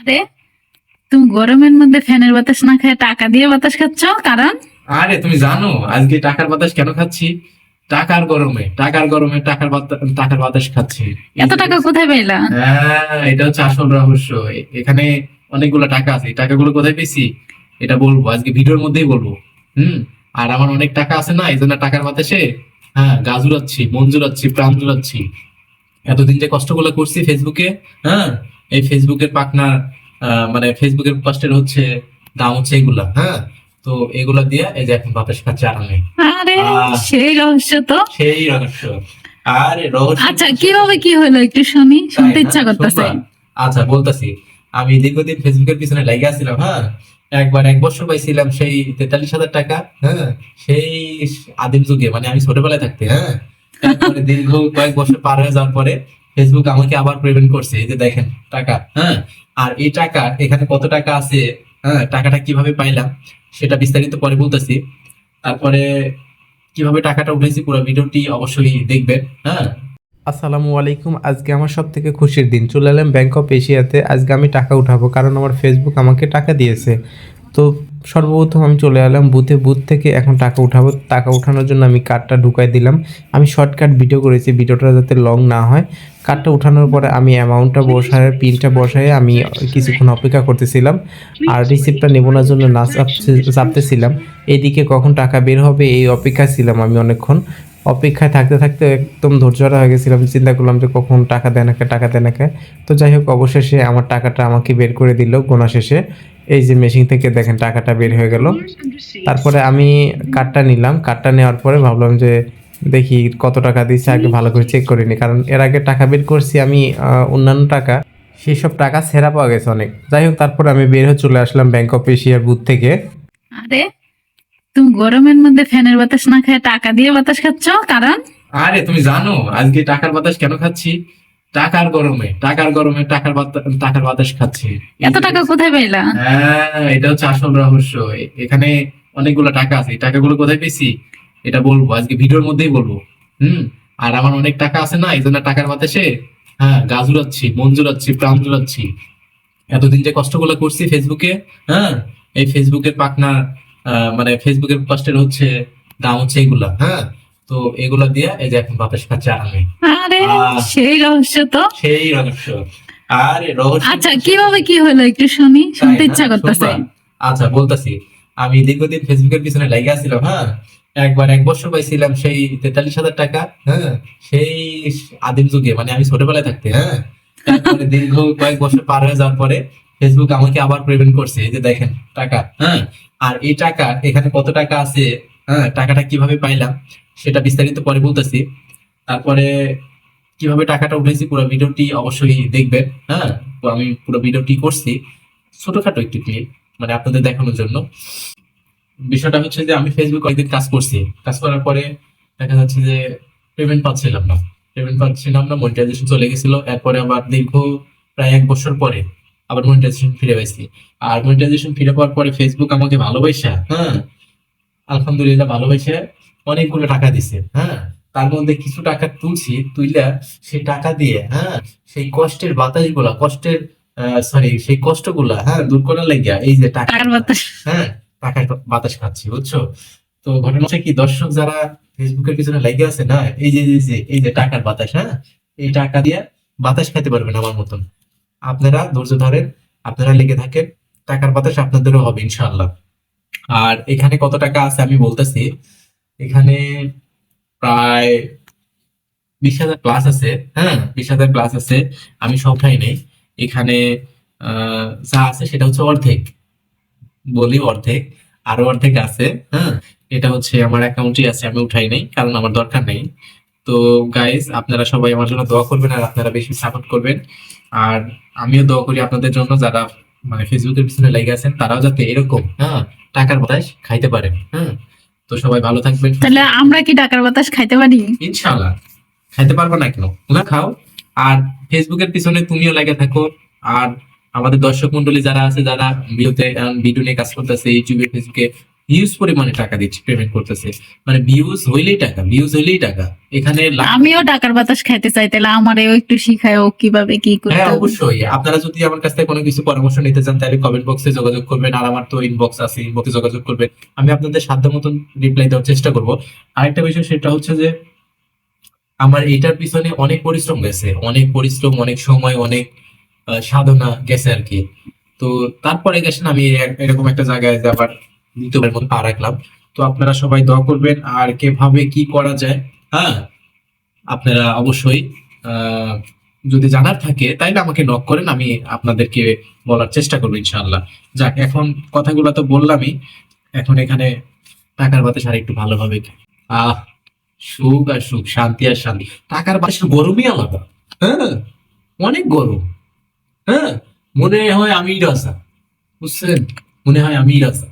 আরে তুমি গরমের মধ্যে ফ্যানের বাতাস না খেয়ে টাকা দিয়ে বাতাস খাচ্ছ? কারণ? আরে তুমি জানো আজকে টাকার বাতাস কেন খাচ্ছি? টাকার গরমে টাকার গরমে টাকার টাকার বাতাস খাচ্ছি। এত টাকা কোথায় পেলা হ্যাঁ এটা হচ্ছে আসল রহস্য। এখানে অনেকগুলো টাকা আছে। এই টাকাগুলো কোথায় পেয়েছি এটা বলব আজকে ভিডিওর মধ্যেই বলব। হুম? আর আমার অনেক টাকা আছে না এই জন্য টাকার বাতাসে হ্যাঁ গা জুড়াচ্ছি মন প্রাণ জুড়াচ্ছি। এতদিন যে কষ্টগুলো করছি ফেসবুকে হ্যাঁ এই ফেসবুকের আহ, মানে ফেসবুকের কষ্টের হচ্ছে দাম হচ্ছে এগুলা হ্যাঁ? তো এগুলা দিয়ে এই যে এখন বাতাস খাচ্ছে আরামে। আরে সেই রহস্য তো। সেই রহস্য। আরে রহস্য আচ্ছা কীভাবে কি হলো একটু শুনি শুনতে ইচ্ছা করতেছে। আচ্ছা বলতাছি। আমি দীর্ঘদিন ফেসবুকের পিছনে লেগে আসছিলাম হ্যাঁ? একবার এক বছর পাইছিলাম সেই তেতাল্লিশ হাজার টাকা হ্যাঁ? সেই আদিম যুগে মানে আমি ছোটবেলায় থাকতে হ্যাঁ? দীর্ঘ কয়েক বছর পার হয়ে যাওয়ার পরে ফেসবুক আমাকে আবার পেমেন্ট করছে, এই যে দেখেন টাকা হ্যাঁ? আর এই টাকা, এখানে কত টাকা আছে হ্যাঁ? টাকাটা কীভাবে পাইলাম, সেটা বিস্তারিত পরে বলতেছি। তারপরে কীভাবে টাকাটা উঠেছি, পুরো ভিডিওটি অবশ্যই দেখবেন হ্যাঁ? আসসালামু আলাইকুম। আজকে আমার সব থেকে খুশির দিন। চলে এলাম ব্যাংক অফ এশিয়াতে আজকে আমি টাকা উঠাবো, কারণ আমার ফেসবুক আমাকে টাকা দিয়েছে। তো সর্বপ্রথম আমি চলে এলাম বুথে। বুথ থেকে এখন টাকা উঠাবো। টাকা উঠানোর জন্য আমি কার্ডটা ঢুকাই দিলাম। আমি শর্টকাট ভিডিও করেছি ভিডিওটা যাতে লং না হয়। কার্ডটা উঠানোর পরে আমি অ্যামাউন্টটা বসায় পিনটা বসায় আমি কিছুক্ষণ অপেক্ষা করতেছিলাম। আর রিসিপ্টটা নেবোনার জন্য না চাপতে- চাপতেছিলাম। এদিকে কখন টাকা বের হবে এই অপেক্ষায় ছিলাম আমি অনেকক্ষণ। অপেক্ষায় থাকতে থাকতে একদম ধৈর্যহারা হয়ে গেছিলাম। চিন্তা করলাম যে কখন টাকা দেয় নাকে টাকা দেয় নাকে তো যাই হোক, অবশেষে আমার টাকাটা আমাকে বের করে দিল। গোনা শেষে এই যে মেশিন থেকে দেখেন টাকাটা বের হয়ে গেল। তারপরে আমি কার্ডটা নিলাম। কার্ডটা নেওয়ার পরে ভাবলাম যে দেখি কত টাকা দিচ্ছে আগে ভালো করে চেক করিনি কারণ এর আগে টাকা বের করছি আমি আহ, অন্যান্য টাকা। সেই সব টাকা সেরা পাওয়া গেছে অনেক। যাই হোক তারপরে আমি বের হয়ে চলে আসলাম ব্যাংক অফ এশিয়ার বুথ থেকে। আরে তুমি গরমের মধ্যে ফ্যানের বাতাস না খেয়ে টাকা দিয়ে বাতাস খাচ্ছ? কারণ? আরে তুমি জানো আজকে টাকার বাতাস কেন খাচ্ছি? টাকার গরমে টাকার গরমে টাকার টাকার বাতাস খাচ্ছি। এত টাকা কোথায় পেলা হ্যাঁ এটা হচ্ছে আসল রহস্য। এখানে অনেকগুলো টাকা আছে। এই টাকাগুলো কোথায় পেয়েছি এটা বলব আজকে ভিডিওর মধ্যেই বলব। হুম? আর আমার অনেক টাকা আছে না এই জন্য টাকার বাতাসে হ্যাঁ গা জুড়াচ্ছি মন জুড়াচ্ছি প্রাণ জুড়াচ্ছি এতদিন যে কষ্টগুলো করছি ফেসবুকে হ্যাঁ এই ফেসবুকের পাকনা আহ, মানে ফেসবুকের কষ্টের হচ্ছে দাম হচ্ছে এগুলা হ্যাঁ। তো এগুলা দিয়ে এই যে এখন বাতাস খাচ্ছে আরামে। আরে সেই রহস্য তো। সেই রহস্য। আরে রহস্য আচ্ছা কীভাবে কি হলো একটু শুনি শুনতে? ইচ্ছা করতেছে। আচ্ছা বলতাছি। আমি দীর্ঘদিন ফেসবুকের পিছনে লেগে আসছিলাম হ্যাঁ? একবার এক বছর পাইছিলাম সেই তেতাল্লিশ হাজার টাকা হ্যাঁ? সেই আদিম যুগে মানে আমি ছোটবেলায় থাকতে হ্যাঁ? তারপরে দীর্ঘ কয়েক বছর পার হয়ে যাওয়ার পরে ফেসবুক আমাকে আবার পেমেন্ট করছে এই যে দেখেন টাকা হ্যাঁ? আর এই টাকা এখানে কত টাকা আছে হ্যাঁ? টাকাটা কীভাবে পাইলাম? সেটা বিস্তারিত পরে বলতেছি। তারপরে কীভাবে টাকাটা উঠেছি পুরো ভিডিওটি অবশ্যই দেখবেন হ্যাঁ? তো আমি পুরো ভিডিওটি করছি। ছোটখাটো একটি ক্লিপ মানে আপনাদের দেখানোর জন্য। বিষয়টা হচ্ছে যে, আমি ফেসবুক কয়েকদিন কাজ করছি। কাজ করার পরে দেখা যাচ্ছে যে পেমেন্ট পাচ্ছিলাম না। পেমেন্ট পাচ্ছিলাম না মনিটাইজেশন চলে গেছিল। এরপরে আবার দীর্ঘ প্রায় এক বছর পরে আবার মনিটাইজেশন ফিরে পাইছি। আর মনিটাইজেশন ফিরে পাওয়ার পরে ফেসবুক আমাকে ভালোবাসা হ্যাঁ? আলহামদুলিল্লাহ ভালোবাসে। অনেকগুলো টাকা দিছে হ্যাঁ? তার মধ্যে কিছু টাকা তুলছি তুইলা সেই টাকা দিয়ে হ্যাঁ সেই কষ্টের বাতাসগুলা কষ্টের সরি সেই কষ্টগুলা হ্যাঁ দূর করার লাগিয়া এই যে টাকার বাতাস। হ্যাঁ টাকার বাতাস খাচ্ছি বুঝছ? তো ঘটনা হচ্ছে কি দর্শক যারা ফেসবুকের পিছনে লেগে আছে না এই যে এই যে এই যে টাকার বাতাস হ্যাঁ এই টাকা দিয়ে বাতাস খাইতে পারবেন আমার মতন। আপনারা ধৈর্য ধরেন আপনারা লেগে থাকেন টাকার বাতাস আপনাদেরও হবে ইনশাল্লাহ আর এখানে কত টাকা আছে আমি বলতেছি এখানে প্রায় বিশ হাজার প্লাস আছে হ্যাঁ? বিশ হাজার প্লাস আছে, আমি সবটাই নেই। এখানে যা আছে সেটা হচ্ছে অর্ধেক। বলি অর্ধেক, আরও অর্ধেক আছে হ্যাঁ? এটা হচ্ছে আমার অ্যাকাউন্টই আছে, আমি উঠাই নাই, কারণ আমার দরকার নেই। তো গাইজ আপনারা সবাই আমার জন্য দোয়া করবেন আর আপনারা বেশি সাপোর্ট করবেন। আর আমিও দোয়া করি আপনাদের জন্য, যারা মানে ফেসবুকের পিছনে লেগে আছেন, তারাও যাতে এরকম হ্যাঁ টাকার বাতাস খাইতে পারেন হ্যাঁ? তো সবাই ভালো থাকবেন তাহলে আমরা কি ঢাকার বাতাস খাইতে পারি? ইনশাআল্লাহ। খাইতে পারব না কেন? তোমরা খাও। আর ফেসবুকের পিছনে তুমিও লাগে থাকো। আর আমাদের দর্শক মন্ডলী যারা আছে যারা ভিডিওতে ভিডিও নিয়ে কাজ করতেছে ইউটিউবে ফেসবুকে হিউজ পরিমাণে টাকা দিচ্ছে পেমেন্ট করতেছে। মানে ভিউজ হইলেই টাকা ভিউজ হইলেই টাকা। এখানে আমিও টাকার বাতাস খাইতে চাই তাহলে আমারেও একটু শিখায় ও কীভাবে কি করতে হ্যাঁ অবশ্যই। আপনারা যদি আমার কাছ থেকে কোনো কিছু পরামর্শ নিতে চান তাহলে কমেন্ট বক্সে যোগাযোগ করবেন। আর আমার তো ইনবক্স আছে ইনবক্সে যোগাযোগ করবেন। আমি আপনাদের সাধ্য মতন রিপ্লাই দেওয়ার চেষ্টা করব। আরেকটা বিষয় সেটা হচ্ছে যে আমার এটার পিছনে অনেক পরিশ্রম গেছে। অনেক পরিশ্রম অনেক সময় অনেক সাধনা গেছে আর কি। তো তারপরে গেছেন আমি এরকম একটা জায়গায় আবার দ্বিতীয়বার মতো পা রাখলাম। তো আপনারা সবাই দোয়া করবেন আর কীভাবে কি করা যায় হ্যাঁ আপনারা অবশ্যই আহ যদি জানার থাকে তাইলে আমাকে নক করেন আমি আপনাদেরকে বলার চেষ্টা করব ইনশাআল্লাহ। যাক এখন কথাগুলো তো বললামই এখন এখানে টাকার বাতাস আর একটু ভালোভাবে আহ সুখ আর সুখ শান্তি আর শান্তি। টাকার বাতাসের গরমই আলাদা হ্যাঁ অনেক গরম হ্যাঁ মনে হয় আমি রাজা বুঝছেন? মনে হয় আমি রাজা